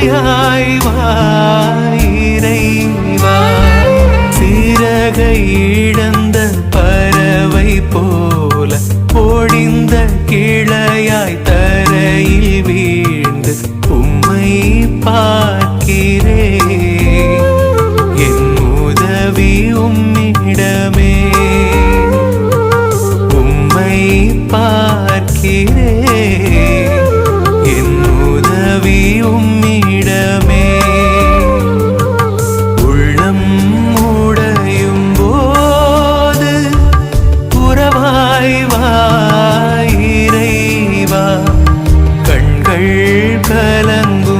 துணையாய் வாயிரைவா சிறகை இழந்த பறவை போல பொழிந்த கிளையாய் தரையில் வீழ்ந்து உம்மை பார்க்கிறே. என் உதவி உம்மிடமே. உம்மை பார்க்கிறே. உய்யும் இடமே உள்ளம் உடையும் போது உறவாய் வாயிரைவா கண்கள் கலங்கும்